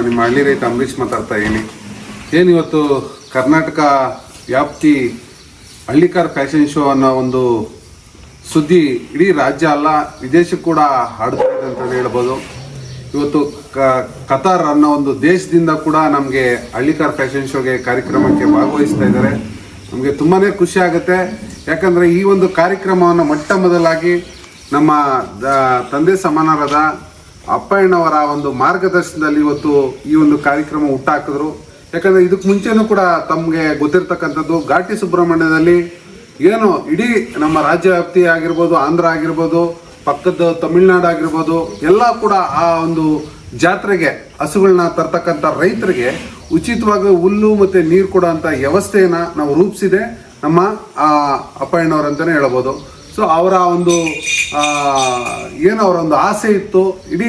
ನಿಮ್ಮ ಹಳ್ಳಿ ರೈತ ಅಂಬರೀಷ್ ಮಾತಾಡ್ತಾ ಇದ್ದೀನಿ. ಏನು ಇವತ್ತು ಕರ್ನಾಟಕ ವ್ಯಾಪ್ತಿ ಹಳ್ಳಿಕಾರ್ ಫ್ಯಾಷನ್ ಶೋ ಅನ್ನೋ ಒಂದು ಸುದ್ದಿ ಇಡೀ ರಾಜ್ಯ ಅಲ್ಲ, ವಿದೇಶಕ್ಕೆ ಕೂಡ ಹಾಡ್ತಾ ಇದೆ ಅಂತಲೇ ಹೇಳ್ಬೋದು. ಇವತ್ತು ಕ- ಕತಾರ್ ಅನ್ನೋ ಒಂದು ದೇಶದಿಂದ ಕೂಡ ನಮಗೆ ಹಳ್ಳಿಕಾರ್ ಫ್ಯಾಷನ್ ಶೋಗೆ ಕಾರ್ಯಕ್ರಮಕ್ಕೆ ಭಾಗವಹಿಸ್ತಾ ಇದ್ದಾರೆ. ನಮಗೆ ತುಂಬಾ ಖುಷಿ ಆಗುತ್ತೆ. ಯಾಕಂದರೆ ಈ ಒಂದು ಕಾರ್ಯಕ್ರಮವನ್ನು ಮೊಟ್ಟ ಮೊದಲಾಗಿ ನಮ್ಮ ತಂದೆ ಸಮಾನರಾದ ಅಪ್ಪಣ್ಣವರ ಒಂದು ಮಾರ್ಗದರ್ಶನದಲ್ಲಿ ಇವತ್ತು ಈ ಒಂದು ಕಾರ್ಯಕ್ರಮ ಹುಟ್ಟಾಕಿದ್ರು. ಯಾಕಂದರೆ ಇದಕ್ಕೆ ಮುಂಚೆನೂ ಕೂಡ ತಮಗೆ ಗೊತ್ತಿರ್ತಕ್ಕಂಥದ್ದು ಘಾಟಿ ಸುಬ್ರಹ್ಮಣ್ಯದಲ್ಲಿ ಏನು ಇಡೀ ನಮ್ಮ ರಾಜ್ಯ ವ್ಯಾಪ್ತಿ ಆಗಿರ್ಬೋದು, ಆಂಧ್ರ ಆಗಿರ್ಬೋದು, ಪಕ್ಕದ ತಮಿಳ್ನಾಡು ಆಗಿರ್ಬೋದು, ಎಲ್ಲ ಕೂಡ ಆ ಒಂದು ಜಾತ್ರೆಗೆ ಹಸುಗಳನ್ನ ತರ್ತಕ್ಕಂಥ ರೈತರಿಗೆ ಉಚಿತವಾಗಿ ಹುಲ್ಲು ಮತ್ತು ನೀರು ಕೊಡೋಂಥ ವ್ಯವಸ್ಥೆಯನ್ನು ನಾವು ರೂಪಿಸಿದೆ. ನಮ್ಮ ಅಪ್ಪಣ್ಣವ್ರು ಅಂತಲೇ ಹೇಳ್ಬೋದು. ಸೊ ಅವರ ಒಂದು ಏನು ಅವರ ಒಂದು ಆಸೆ ಇತ್ತು, ಇಡೀ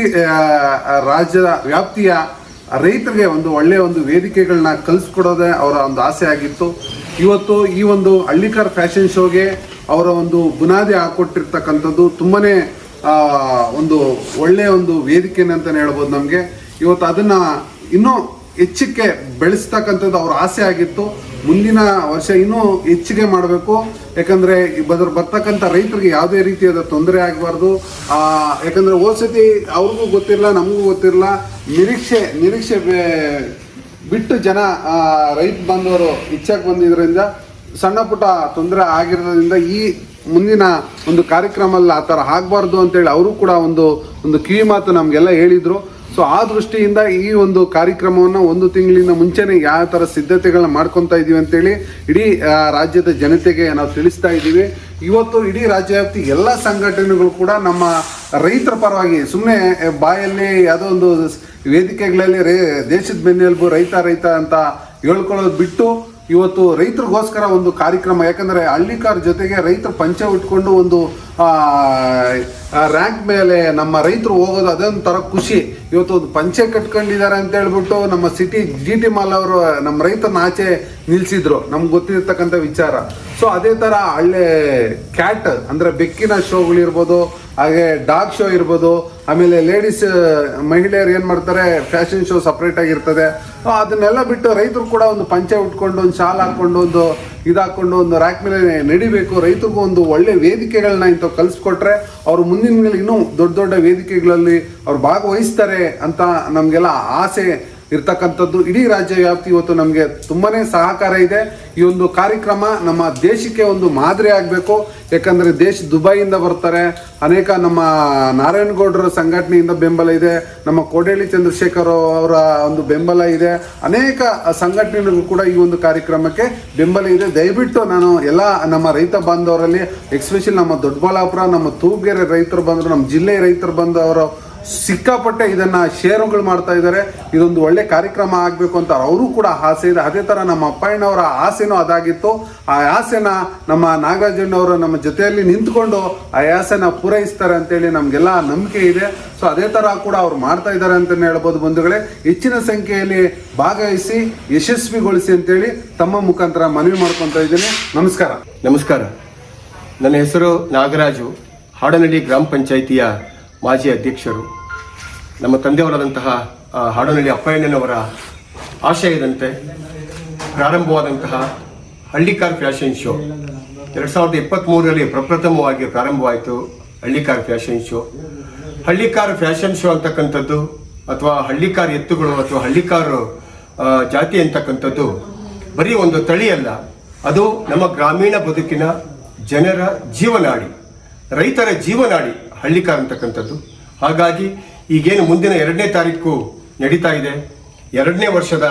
ರಾಜ್ಯದ ವ್ಯಾಪ್ತಿಯ ರೈತರಿಗೆ ಒಂದು ಒಳ್ಳೆಯ ಒಂದು ವೇದಿಕೆಗಳನ್ನ ಕಲಿಸ್ಕೊಡೋದೇ ಅವರ ಒಂದು ಆಸೆ ಆಗಿತ್ತು. ಇವತ್ತು ಈ ಒಂದು ಹಳ್ಳಿಕರ್ ಫ್ಯಾಷನ್ ಶೋಗೆ ಅವರ ಒಂದು ಬುನಾದಿ ಹಾಕ್ಕೊಟ್ಟಿರ್ತಕ್ಕಂಥದ್ದು ತುಂಬಾ ಒಂದು ಒಳ್ಳೆಯ ಒಂದು ವೇದಿಕೆನೆ ಅಂತಲೇ ಹೇಳ್ಬೋದು ನಮಗೆ. ಇವತ್ತು ಅದನ್ನು ಇನ್ನೂ ಹೆಚ್ಚಕ್ಕೆ ಬೆಳೆಸ್ತಕ್ಕಂಥದ್ದು ಅವ್ರ ಆಸೆ ಆಗಿತ್ತು. ಮುಂದಿನ ವರ್ಷ ಇನ್ನೂ ಹೆಚ್ಚಿಗೆ ಮಾಡಬೇಕು. ಯಾಕಂದರೆ ಬದ್ರ ಬರ್ತಕ್ಕಂಥ ರೈತರಿಗೆ ಯಾವುದೇ ರೀತಿಯಾದ ತೊಂದರೆ ಆಗಬಾರ್ದು. ಯಾಕಂದರೆ ಸತಿ ಅವ್ರಿಗೂ ಗೊತ್ತಿರಲ್ಲ ನಮಗೂ ಗೊತ್ತಿರಲ್ಲ ನಿರೀಕ್ಷೆ ನಿರೀಕ್ಷೆ ಬಿಟ್ಟು ಜನ ರೈತ ಬಂದವರು ಹೆಚ್ಚಾಗಿ ಬಂದಿದ್ದರಿಂದ ಸಣ್ಣ ಪುಟ್ಟ ತೊಂದರೆ ಆಗಿರೋದ್ರಿಂದ ಈ ಮುಂದಿನ ಒಂದು ಕಾರ್ಯಕ್ರಮಲ್ಲಿ ಆ ಥರ ಆಗಬಾರ್ದು ಅಂತೇಳಿ ಅವರು ಕೂಡ ಒಂದು ಒಂದು ಕಿವಿ ಮಾತು ನಮಗೆಲ್ಲ ಹೇಳಿದರು. ಸೊ ಆ ದೃಷ್ಟಿಯಿಂದ ಈ ಒಂದು ಕಾರ್ಯಕ್ರಮವನ್ನು ಒಂದು ತಿಂಗಳಿಂದ ಮುಂಚೆನೇ ಯಾವ ಥರ ಸಿದ್ಧತೆಗಳನ್ನ ಮಾಡ್ಕೊತಾ ಇದ್ದೀವಿ ಅಂತೇಳಿ ಇಡೀ ರಾಜ್ಯದ ಜನತೆಗೆ ನಾವು ತಿಳಿಸ್ತಾ ಇದ್ದೀವಿ ಇವತ್ತು ಇಡೀ ರಾಜ್ಯ ವ್ಯಾಪ್ತಿ ಎಲ್ಲ ಸಂಘಟನೆಗಳು ಕೂಡ ನಮ್ಮ ರೈತರ ಪರವಾಗಿ ಸುಮ್ಮನೆ ಬಾಯಲ್ಲಿ ಯಾವುದೋ ಒಂದು ವೇದಿಕೆಗಳಲ್ಲಿ ರೇ, ದೇಶದ ಬೆನ್ನೆಲುಬು ರೈತ ರೈತ ಅಂತ ಹೇಳ್ಕೊಳ್ಳೋದು ಬಿಟ್ಟು ಇವತ್ತು ರೈತರಿಗೋಸ್ಕರ ಒಂದು ಕಾರ್ಯಕ್ರಮ, ಯಾಕಂದರೆ ಹಳ್ಳಿಕಾರ್ ಜೊತೆಗೆ ರೈತರು ಪಂಚೆ ಉಟ್ಕೊಂಡು ಒಂದು ರ್ಯಾಂಕ್ ಮೇಲೆ ನಮ್ಮ ರೈತರು ಹೋಗೋದು ಅದೊಂಥರ ಖುಷಿ. ಇವತ್ತು ಒಂದು ಪಂಚೆ ಕಟ್ಕೊಂಡಿದ್ದಾರೆ ಅಂತ ಹೇಳ್ಬಿಟ್ಟು ನಮ್ಮ ಸಿಟಿ ಜಿ ಟಿ ಮಾಲ್ ಅವರು ನಮ್ಮ ರೈತನ ಆಚೆ ನಿಲ್ಸಿದ್ರು. ನಮ್ಗೆ ಗೊತ್ತಿರ್ತಕ್ಕಂಥ ವಿಚಾರ. ಸೊ ಅದೇ ಥರ ಹಳ್ಳಿ ಕ್ಯಾಟ್ ಅಂದರೆ ಬೆಕ್ಕಿನ ಶೋಗಳಿರ್ಬೋದು ಹಾಗೆ ಡಾಗ್ ಶೋ ಇರ್ಬೋದು, ಆಮೇಲೆ ಲೇಡೀಸ್ ಮಹಿಳೆಯರು ಏನು ಮಾಡ್ತಾರೆ ಫ್ಯಾಷನ್ ಶೋ ಸಪ್ರೇಟಾಗಿರ್ತದೆ ಅದನ್ನೆಲ್ಲ ಬಿಟ್ಟು ರೈತರು ಕೂಡ ಒಂದು ಪಂಚೆ ಉಟ್ಕೊಂಡು, ಒಂದು ಶಾಲ್ ಹಾಕ್ಕೊಂಡು ಒಂದು ಇದಾಕೊಂಡು, ಒಂದು ರ್ಯಾಕ್ ಮೇಲೆ ನಡಿಬೇಕು. ರೈತರಿಗೂ ಒಂದು ಒಳ್ಳೆ ವೇದಿಕೆಗಳನ್ನ ಇಂಥವು ಕಲಿಸ್ಕೊಟ್ರೆ ಅವರು ಮುಂದಿನ ಮೇಲೆ ಇನ್ನೂ ದೊಡ್ಡ ದೊಡ್ಡ ವೇದಿಕೆಗಳಲ್ಲಿ ಅವ್ರು ಭಾಗವಹಿಸ್ತಾರೆ ಅಂತ ನಮಗೆಲ್ಲ ಆಸೆ. ಇರ್ತಕ್ಕಂಥದ್ದು ಇಡೀ ರಾಜ್ಯ ವ್ಯಾಪ್ತಿ ಇವತ್ತು ನಮಗೆ ತುಂಬಾ ಸಹಕಾರ ಇದೆ. ಈ ಒಂದು ಕಾರ್ಯಕ್ರಮ ನಮ್ಮ ದೇಶಕ್ಕೆ ಒಂದು ಮಾದರಿ ಆಗಬೇಕು. ಯಾಕಂದರೆ ದೇಶ ದುಬೈಯಿಂದ ಬರ್ತಾರೆ. ಅನೇಕ ನಮ್ಮ ನಾರಾಯಣಗೌಡರ ಸಂಘಟನೆಯಿಂದ ಬೆಂಬಲ ಇದೆ. ನಮ್ಮ ಕೋಡೇಳಿ ಚಂದ್ರಶೇಖರ್ ಅವರ ಒಂದು ಬೆಂಬಲ ಇದೆ. ಅನೇಕ ಸಂಘಟನೆಗಳು ಕೂಡ ಈ ಒಂದು ಕಾರ್ಯಕ್ರಮಕ್ಕೆ ಬೆಂಬಲ ಇದೆ. ದಯವಿಟ್ಟು ನಾನು ಎಲ್ಲ ನಮ್ಮ ರೈತ ಬಾಂಧವರಲ್ಲಿ ಎಕ್ಸ್ಪೆಷಲಿ ನಮ್ಮ ದೊಡ್ಡಬಳ್ಳಾಪುರ, ನಮ್ಮ ತೂಗೆರೆ ರೈತರು ಬಂದರು, ನಮ್ಮ ಜಿಲ್ಲೆ ರೈತರು ಬಂದವರು ಸಿಕ್ಕಾಪಟ್ಟೆ ಇದನ್ನ ಶೇರುಗಳು ಮಾಡ್ತಾ ಇದ್ದಾರೆ. ಇದೊಂದು ಒಳ್ಳೆ ಕಾರ್ಯಕ್ರಮ ಆಗಬೇಕು ಅಂತ ಅವರು ಕೂಡ ಆಸೆ ಇದೆ. ಅದೇ ಥರ ನಮ್ಮ ಅಪ್ಪಣ್ಣವರ ಆಸೆನೂ ಅದಾಗಿತ್ತು. ಆ ಆಸೆನ ನಮ್ಮ ನಾಗಾರ್ಜುನವರು ನಮ್ಮ ಜೊತೆಯಲ್ಲಿ ನಿಂತ್ಕೊಂಡು ಆ ಆಸೆನ ಪೂರೈಸ್ತಾರೆ ಅಂತೇಳಿ ನಮಗೆಲ್ಲ ನಂಬಿಕೆ ಇದೆ. ಸೊ ಅದೇ ಥರ ಕೂಡ ಅವ್ರು ಮಾಡ್ತಾ ಇದ್ದಾರೆ ಅಂತಲೇ ಹೇಳ್ಬೋದು ಬಂಧುಗಳೇ. ಹೆಚ್ಚಿನ ಸಂಖ್ಯೆಯಲ್ಲಿ ಭಾಗವಹಿಸಿ, ಯಶಸ್ವಿಗೊಳಿಸಿ ಅಂತೇಳಿ ತಮ್ಮ ಮುಖಾಂತರ ಮನವಿ ಮಾಡ್ಕೊತಾ ಇದ್ದೀನಿ. ನಮಸ್ಕಾರ. ನಮಸ್ಕಾರ. ನನ್ನ ಹೆಸರು ನಾಗರಾಜು. ಹಾಡನಡಿ ಗ್ರಾಮ ಪಂಚಾಯಿತಿಯ ಮಾಜಿ ಅಧ್ಯಕ್ಷರು, ನಮ್ಮ ತಂದೆಯವರಾದಂತಹ ಹಾಡೋನಳ್ಳಿ ಅಪ್ಪಯ್ಯನವರ ಆಶಯದಂತೆ ಪ್ರಾರಂಭವಾದಂತಹ ಹಳ್ಳಿಕಾರ್ ಫ್ಯಾಷನ್ ಶೋ. ಎರಡು ಸಾವಿರದ ಇಪ್ಪತ್ತ್ಮೂರರಲ್ಲಿ ಪ್ರಪ್ರಥಮವಾಗಿ ಪ್ರಾರಂಭವಾಯಿತು Hallikar fashion show. Hallikar fashion show ಅಂತಕ್ಕಂಥದ್ದು ಅಥವಾ ಹಳ್ಳಿಕಾರ್ ಎತ್ತುಗಳು ಅಥವಾ ಹಳ್ಳಿಕಾರು ಜಾತಿ ಅಂತಕ್ಕಂಥದ್ದು ಬರೀ ಒಂದು ತಳಿ ಅಲ್ಲ ಅದು ನಮ್ಮ ಗ್ರಾಮೀಣ ಬದುಕಿನ ಜನರ ಜೀವನಾಡಿ, ರೈತರ ಜೀವನಾಡಿ ಹಳ್ಳಿಕಾರ್ ಅಂತಕ್ಕಂಥದ್ದು. ಹಾಗಾಗಿ ಈಗೇನು ಮುಂದಿನ ಎರಡನೇ ತಾರೀಕು ನಡೀತಾ ಇದೆ. ಎರಡನೇ ವರ್ಷದ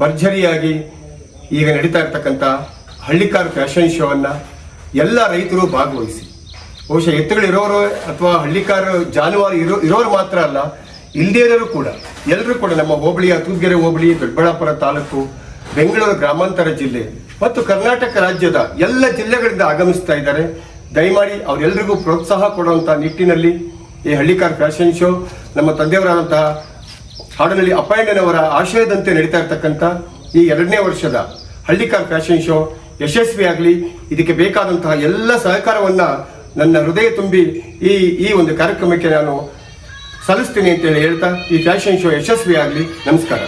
ಭರ್ಜರಿಯಾಗಿ ಈಗ ನಡೀತಾ ಇರ್ತಕ್ಕಂಥ ಹಳ್ಳಿಕಾರ್ ಫ್ಯಾಷನ್ ಶೋವನ್ನು ಎಲ್ಲ ರೈತರು ಭಾಗವಹಿಸಿ. ಬಹುಶಃ ಎತ್ತುಗಳಿರೋರು ಅಥವಾ ಹಳ್ಳಿಕಾರ ಜಾನುವಾರು ಇರೋ, ಇರೋರು ಮಾತ್ರ ಅಲ್ಲ ಇಲ್ಲದೇ ಕೂಡ ಎಲ್ಲರೂ ಕೂಡ ನಮ್ಮ ಹೋಬಳಿಯ ತೂದ್ಗೆರೆ ಹೋಬಳಿ, ದೊಡ್ಡಬಳ್ಳಾಪುರ ತಾಲೂಕು, ಬೆಂಗಳೂರು ಗ್ರಾಮಾಂತರ ಜಿಲ್ಲೆ ಮತ್ತು ಕರ್ನಾಟಕ ರಾಜ್ಯದ ಎಲ್ಲ ಜಿಲ್ಲೆಗಳಿಂದ ಆಗಮಿಸ್ತಾ ಇದ್ದಾರೆ. ದಯಮಾಡಿ ಅವರೆಲ್ಲರಿಗೂ ಪ್ರೋತ್ಸಾಹ ಕೊಡುವಂಥ ನಿಟ್ಟಿನಲ್ಲಿ ಈ ಹಳ್ಳಿಕಾರ್ ಫ್ಯಾಷನ್ ಶೋ, ನಮ್ಮ ತಂದೆಯವರಾದಂತಹ ಹಾಡನಹಳ್ಳಿ ಅಪ್ಪಣ್ಣನವರ ಆಶಯದಂತೆ ನಡೀತಾ ಇರತಕ್ಕಂಥ ಈ ಎರಡನೇ ವರ್ಷದ ಹಳ್ಳಿಕಾರ್ ಫ್ಯಾಷನ್ ಶೋ ಯಶಸ್ವಿಯಾಗಲಿ, ಇದಕ್ಕೆ ಬೇಕಾದಂತಹ ಎಲ್ಲ ಸಹಕಾರವನ್ನು ನನ್ನ ಹೃದಯ ತುಂಬಿ ಈ ಈ ಒಂದು ಕಾರ್ಯಕ್ರಮಕ್ಕೆ ನಾನು ಸಲ್ಲಿಸ್ತೀನಿ ಅಂತೇಳಿ ಹೇಳ್ತಾ ಈ ಫ್ಯಾಷನ್ ಶೋ ಯಶಸ್ವಿಯಾಗಲಿ. ನಮಸ್ಕಾರ.